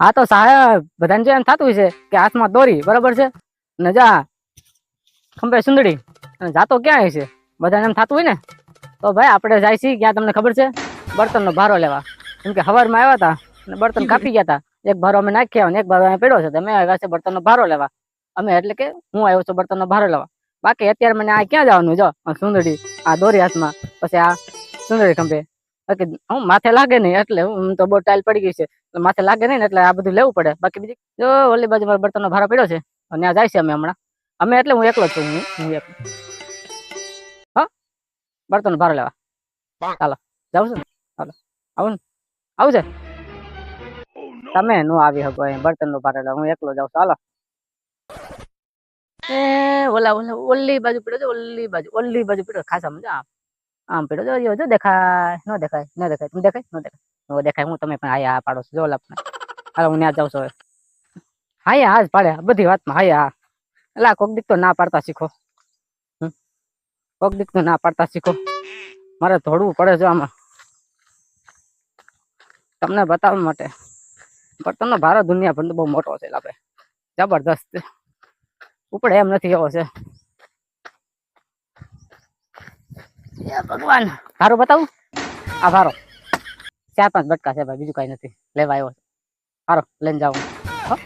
હા તો સાહેબ બધાને જે એમ થતું છે કે હાથમાં દોરી, બરાબર છે? ને જા, ખંભે સુંદડી, અને જાતો ક્યાં છે બધાને એમ થતું હોય ને? તો ભાઈ, આપણે જાય છીએ, ક્યાં તમને ખબર છે? બર્તનનો ભારો લેવા. કેમ કે હવારમાં આવ્યા હતા, અને બર્તન કાપી ગયા હતા. એક ભારો અમે નાખ્યા અને એક ભારો અમે પડ્યો છે, તો અમે આવ્યા છે બર્તનનો ભારો લેવા. અમે એટલે કે હું આવ્યો છું બર્તનનો ભારો લેવા. બાકી અત્યારે મને આ ક્યાં જવાનું જો સુંદડી, આ દોરી હાથમાં, પછી આ સુંદડી ખંભે. બાકી હું માથે લાગે નહીં એટલે હું તો બહુ ટાઈલ પડી ગઈ છે. માથે લાગે નહીં એટલે આ બધું લેવું પડે. બાકી બીજી જો ઓલી બાજુ મારા બર્તનનો ભારો પડ્યો છે અને આ જાય છે અમે હમણાં. અમે એટલે હું એકલો છું હું હું એકલો. હા? બર્તનનો ભારો લેવા. ચાલો જાઉં છું ચાલો આવું ને? આવું છે? તમે નો આવી શકો અહીં બર્તનનો ભારો લેવા. હું એકલો જાઉં છું. હાલો. એ ઓલા ઓલા ઓલી બાજુ પડ્યો છે ઓલી બાજુ ઓલી બાજુ પડ્યો ખાસા મજા આમ પડ્યો જો જો દેખાય, ન દેખાય ન દેખાય, તું દેખાય, ન દેખાય. ન દેખાય, હું તમે પણ હાયા પાડો છો જો ઓલા પણ હાલો, હું ત્યાં જાઉં છું હવે. હાય હા પાડે બધી વાતમાં, હાય હા એલા કોક દીક તો ના પાડતા શીખો. કોક દીક તો ના પાડતા શીખો. મારે ધોડવું પડે છે આમાં. તમને બતાવવા માટે. પણ તમને ભારત દુનિયા ભરનો બહુ મોટો છે આપણે જબરદસ્ત. ઉપડે એમ નથી એવો છે. ભગવાન. ભારો બતાવું? આ ભારો ચાર પાંચ બટકા છે ભાઈ, બીજું કઈ નથી. લેવા આવ્યો. હારો, લઈને હો.